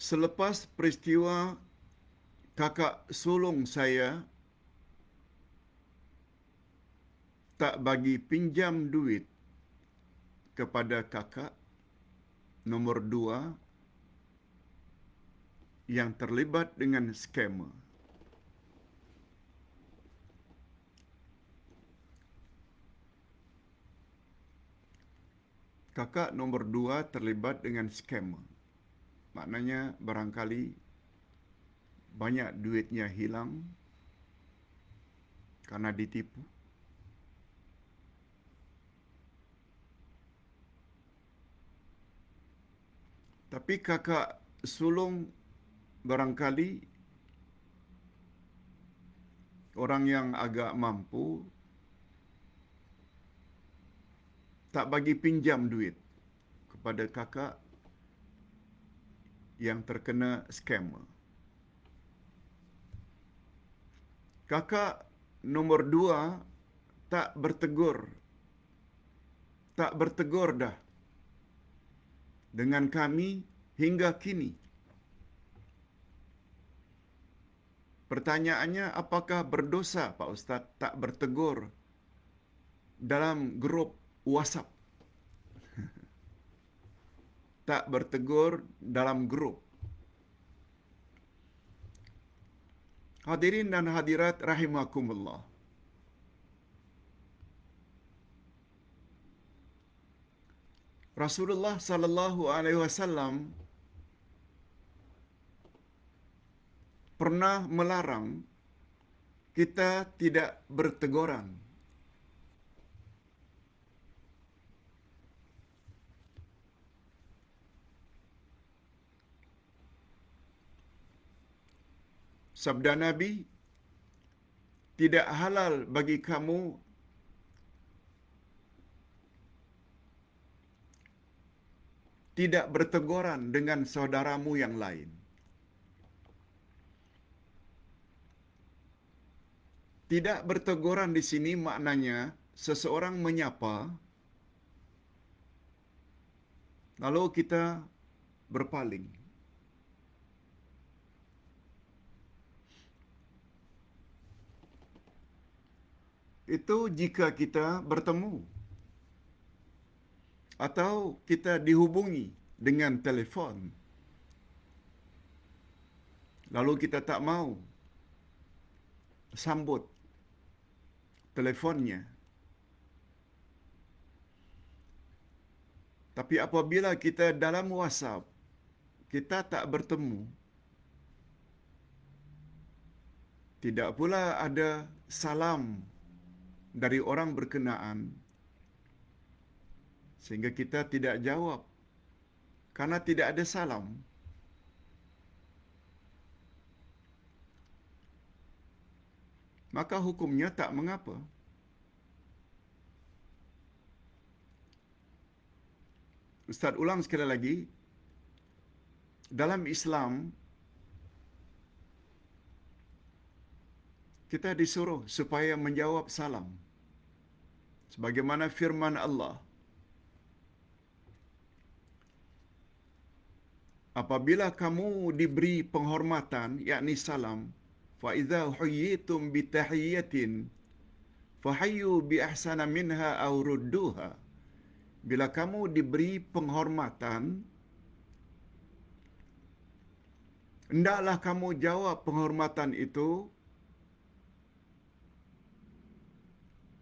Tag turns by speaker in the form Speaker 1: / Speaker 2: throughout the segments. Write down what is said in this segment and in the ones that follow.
Speaker 1: Selepas peristiwa kakak sulung saya tak bagi pinjam duit kepada kakak nomor dua yang terlibat dengan skamer. Kakak nomor dua terlibat dengan skamer. Maknanya barangkali banyak duitnya hilang karena ditipu. Tapi kakak sulung barangkali orang yang agak mampu tak bagi pinjam duit kepada kakak yang terkena scammer. Kakak nomor dua tak bertegur. Tak bertegur dah dengan kami hingga kini. Pertanyaannya apakah berdosa Pak Ustaz tak bertegur dalam grup WhatsApp? Tak bertegur dalam grup. Hadirin dan hadirat rahimakumullah. Rasulullah sallallahu alaihi wasallam pernah melarang kita tidak berteguran. Sabda Nabi, tidak halal bagi kamu tidak berteguran dengan saudaramu yang lain. Tidak berteguran di sini maknanya seseorang menyapa lalu kita berpaling. Itu jika kita bertemu atau kita dihubungi dengan telefon. Lalu kita tak mau sambut telefonnya. Tapi apabila kita dalam WhatsApp, kita tak bertemu, tidak pula ada salam dari orang berkenaan, sehingga kita tidak jawab karena tidak ada salam. Maka hukumnya tak mengapa. Ustaz ulang sekali lagi. Dalam Islam, kita disuruh supaya menjawab salam. Sebagaimana firman Allah. Apabila kamu diberi penghormatan, yakni salam, fa idza huyyitum bi tahiyyatin fahayyu bi ahsana minha aw rudduha. Bila kamu diberi penghormatan, hendaklah kamu jawab penghormatan itu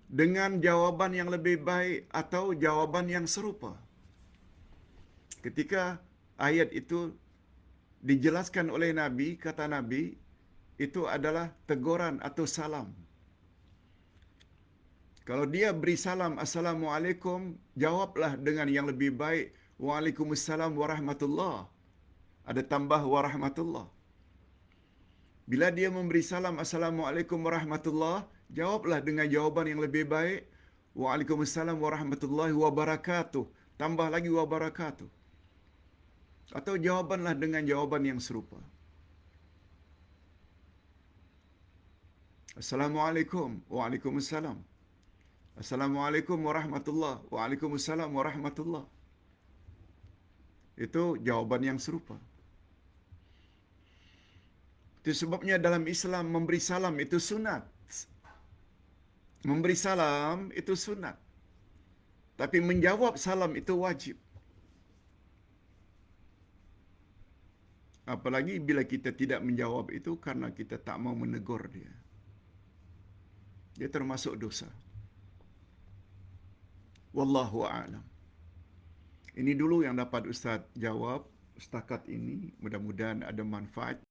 Speaker 1: dengan jawaban yang lebih baik atau jawaban yang serupa. Ketika ayat itu dijelaskan oleh Nabi, kata Nabi, itu adalah teguran atau salam. Kalau dia beri salam, Assalamualaikum, jawablah dengan yang lebih baik, Waalaikumsalam warahmatullah. Ada tambah warahmatullah. Bila dia memberi salam, Assalamualaikum warahmatullah, jawablah dengan jawaban yang lebih baik, Waalaikumsalam warahmatullahi wabarakatuh. Tambah lagi wabarakatuh. Atau jawabanlah dengan jawaban yang serupa. Assalamualaikum. Waalaikumsalam. Assalamualaikum warahmatullahi Waalaikumsalam warahmatullahi Itu jawaban yang serupa. Itu sebabnya dalam Islam memberi salam itu sunat. Memberi salam itu sunat. Tapi menjawab salam itu wajib. Apalagi bila kita tidak menjawab itu karena kita tak mau menegur dia. Dia termasuk dosa. Wallahu a'lam. Ini dulu yang dapat Ustaz jawab setakat ini. Mudah-mudahan ada manfaat.